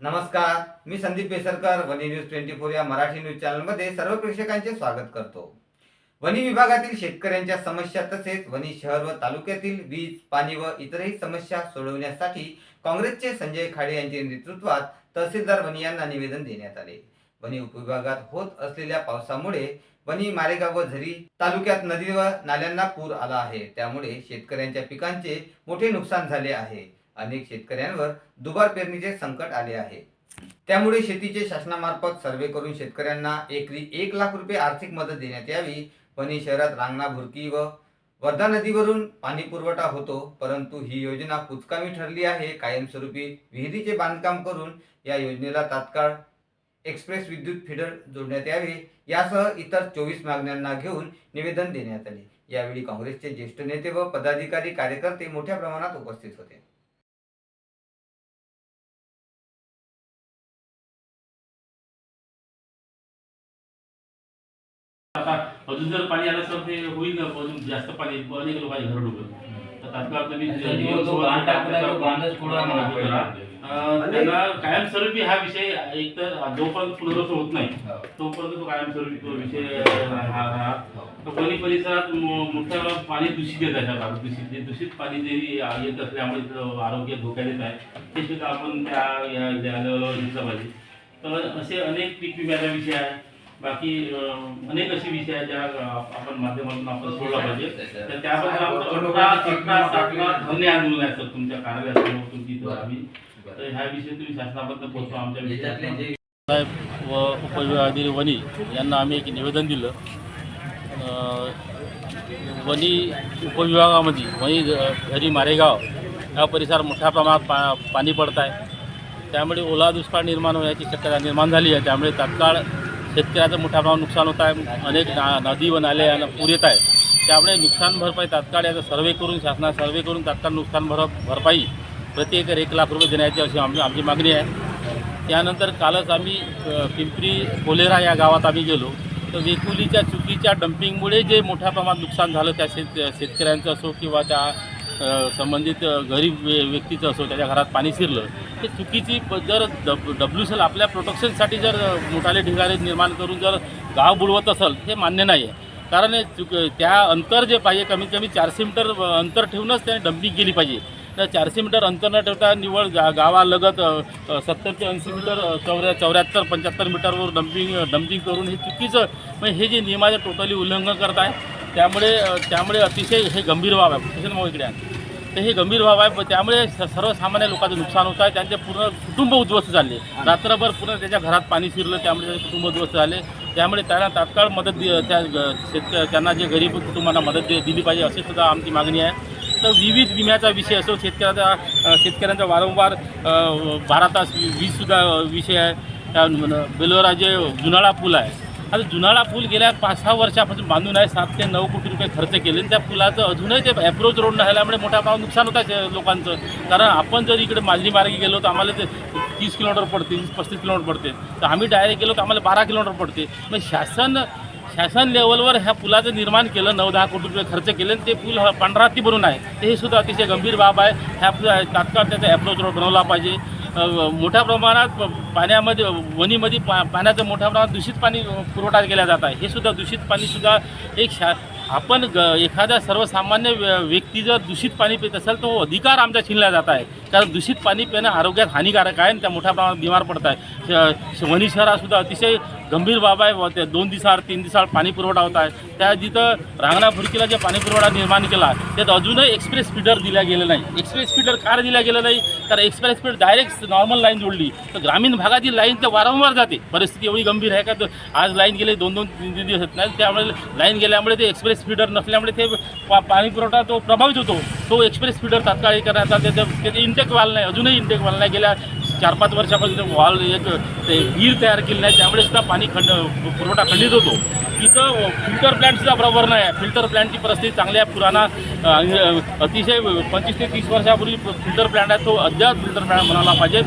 नमस्कार मी संदीप पेसरकर वनी न्यूज ट्वेंटी फोर या मराठी न्यूज चॅनलमध्ये सर्व प्रेक्षकांचे स्वागत करतो. वनी विभागातील शेतकऱ्यांच्या समस्या तसेच वनी शहर व तालुक्यातील वीज पाणी व इतरही समस्या सोडवण्यासाठी काँग्रेसचे संजय खाडे यांच्या नेतृत्वात तहसीलदार वनी यांना निवेदन देण्यात आले. वनी उपविभागात होत असलेल्या पावसामुळे वनी मारेगाव व झरी तालुक्यात नदी व नाल्यांना पूर आला आहे. त्यामुळे शेतकऱ्यांच्या पिकांचे मोठे नुकसान झाले आहे. अनेक शेतकऱ्यांवर दुबार पेरणीचे संकट आले आहे. त्यामुळे शेतीचे शासनामार्फत सर्वे करून शेतकऱ्यांना एकरी एक लाख रुपये आर्थिक मदत देण्यात यावी. वणी शहरात रांगणा भुरकी व वर्धा नदीवरून पाणी पुरवठा होतो परंतु ही योजना कुचकामी ठरली आहे. कायमस्वरूपी विहिरीचे बांधकाम करून या योजनेला तात्काळ एक्सप्रेस विद्युत फिडर जोडण्यात यावे. यासह इतर चोवीस मागण्यांना घेऊन निवेदन देण्यात आले. यावेळी काँग्रेसचे ज्येष्ठ नेते व पदाधिकारी कार्यकर्ते मोठ्या प्रमाणात उपस्थित होते. आता अजून जर पाणी आलं तर ते होईल ना अजून जास्त पाणी अनेक लोकांचे घर डुबलं तर तात्काळ तुम्ही अच्छा, जो- जो बांध टाकलाय तो बांधच खोडा म्हणा पहिला. अं, त्यांना कायमस्वरूपी हा विषय एक तर जोपर्यंत पुनर्वसन होत नाही हो. तोपर्यंत तो कायमस्वरूपी तो विषय हा. हा तर वणी परिसरात मो- मोठ्या प्रमाणात पाणी दूषित येत आहे दूषित जे दूषित पाणी जे येत असल्यामुळे इथं आरोग्य धोक्यात येत आहे ते सुद्धा आपण त्या या या लेवलवर घेतलं पाहिजे. तर असे अनेक पीक विम्याचा विषय आहे. बाकी अनेक असे विषय आहेत ज्या आपण माध्यमातून आपण सोडला पाहिजे. तर त्याबद्दल आपण अठरा अठरा सातला धन्य आंदोलन आहे सर तुमच्या कार्यालयासमोर तुमची इथं आम्ही. तर ह्या विषयी तुम्ही शासनाबद्दल पोहोचवा आमच्या साहेब व उपविभागाधिकारी वनी यांना आम्ही एक निवेदन दिलं. वनी उपविभागामध्ये वनी घरी मारेगाव या परिसरात मोठ्या प्रमाणात पा पाणी पडत आहे. त्यामुळे ओला दुष्काळ निर्माण होण्याची शक्यता निर्माण झाली आहे. त्यामुळे तात्काळ शेतकऱ्याचं मोठ्या प्रमाणात नुकसान होत आहे. अनेक नदी व नाले यांना पूर येत आहे. त्यामुळे नुकसान भरपाई तात्काळ याचा सर्वे करून शासना सर्वे करून तात्काळ नुकसान भर भरपाई प्रति एकर एक लाख रुपये देण्याची अशी आमची आमची मागणी आहे. त्यानंतर कालच आम्ही पिंपरी कोलेरा या गावात आम्ही गेलो. तर वेकुलीच्या चुकीच्या डम्पिंगमुळे जे मोठ्या प्रमाणात नुकसान झालं त्या शेत शेतकऱ्यांचं असो किंवा त्या संबंधित गरीब व्य व्यक्तीचं असो त्याच्या घरात पाणी शिरलं ते चुकीची प- जर डब डब्ल्यू सी एल आपल्या प्रोटेक्शनसाठी जर मोठाले ठिकाणी निर्माण करून जर गाव बुडवत असेल हे मान्य नाही आहे कारण हे चुक त्या अंतर जे पाहिजे कमीत कमी चारशे मीटर अंतर ठेवूनच त्याने डम्पिंग केली पाहिजे. तर चारशे मीटर अंतर न ठेवता निवळ गा गावालगत सत्तर ते ऐंशी मीटर चौऱ्या चौऱ्याहत्तर पंच्याहत्तर मीटरवर डम्पिंग डम्पिंग करून हे चुकीचं म्हणजे हे जे नियमाचे टोटली उल्लंघन करत आहे त्यामुळे त्यामुळे अतिशय हे गंभीर बाब आहे किशन भाऊ इकडे आहे. तर हे गंभीर बाब आहे त्यामुळे स- सर्वसामान्य लोकांचं नुकसान होत आहे. त्यांचे पूर्ण कुटुंब उद्ध्वस्त झाले. रात्रभर पूर्ण त्याच्या घरात पाणी शिरलं त्यामुळे त्याचे कुटुंब उद्ध्वस्त झाले. त्यामुळे त्यांना तात्काळ मदत दि त्या शेतक त्यांना जे गरीब कुटुंबांना मदत दिली पाहिजे अशी सुद्धा आमची मागणी आहे. तर विविध विम्याचा विषय असो शेतकऱ्याचा शेतकऱ्यांचा वारंवार बारा तास वीजसुद्धा विषय आहे. त्या बेलोरा जे जुनाळा पूल आहे आता जुनाळा पूल गेल्या पाच सहा वर्षापासून बांधून आहे सात ते नऊ कोटी रुपये खर्च केले आणि त्या पुलाचं अजूनही ते अप्रोच रोड नाही झाल्यामुळे मोठ्या प्रमाणात नुकसान होत आहे लोकांचं. कारण आपण जर इकडे मालनी मार्गी गेलो तर आम्हाला ते तीस किलोमीटर पडते पस्तीस किलोमीटर पडते. तर आम्ही डायरेक्ट गेलो तर आम्हाला बारा किलोमीटर पडते. मग शासन शासन लेवलवर ह्या पुलाचं निर्माण केलं नऊ दहा कोटी रुपये खर्च केले आणि ते पूल हा पांढरा ती बनून आहे. ते हे सुद्धा अतिशय गंभीर बाब आहे. ह्या तात्काळ त्याचा अप्रोच रोड बनवला पाहिजे. मोठ्या प्रमाणात पाण्यामध्ये वणीमध्ये पा पाण्याचं मोठ्या प्रमाणात दूषित पाणी पुरवठा केला जात आहे. हे सुद्धा दूषित पाणीसुद्धा एक शा आपण ग एखाद्या सर्वसामान्य व्य- व्यक्ती जर दूषित पाणी पित असेल तो अधिकार आमचा छिनला जात आहे. कारण दूषित पाणी पिणं आरोग्यात हानिकारक आहे आणि त्या मोठ्या प्रमाणात बिमार पडत आहे. वनी शहरासुद्धा वणी शहरातसुद्धा अतिशय गंभीर बाब आहे. व दोन दिवसाआड तीन दिवसाआड पाणी पुरवठा होत आहे. त्या जिथं रांगणा फुरकीला जे पाणी पुरवठा निर्माण केला त्यात अजूनही एक्सप्रेस फीडर दिल्या गेलं नाही. एक्सप्रेस फीडर कार दिल्या गेलं नाही. तर express feed direct normal line जोडली. तर ग्रामीण भागातील लाईन तर वारंवार जाते. परिस्थिती एवढी गंभीर आहे का? तर आज लाईन गेले दोन दोन तीन तीन दिवस येत नाही. त्यामुळे लाईन गेल्यामुळे ते एक्सप्रेस फीडर नसल्यामुळे ते पा पाणी पुरवठा तो प्रभावित होतो. तो एक्सप्रेस फीडर तात्काळ हे करण्याचा त्याचं त्याचे इंटेक वाल नाही. अजूनही इंटेक वाल नाही गेल्या चार पाच वर्षापासून वॉल एक ते विहीर तयार केली नाही त्यामुळे सुद्धा पाणी खंड पुरवठा खंडित होतो. इथं फिल्टर प्लॅन्टसुद्धा बरोबर नाही आहे. फिल्टर प्लॅन्टची परिस्थिती चांगली आहे पुराणा अतिशय पंचवीस ते तीस वर्षापूर्वी फिल्टर प्लॅन्ट आहे तो अद्याप फिल्टर प्लॅन्ट म्हणायला पाहिजे.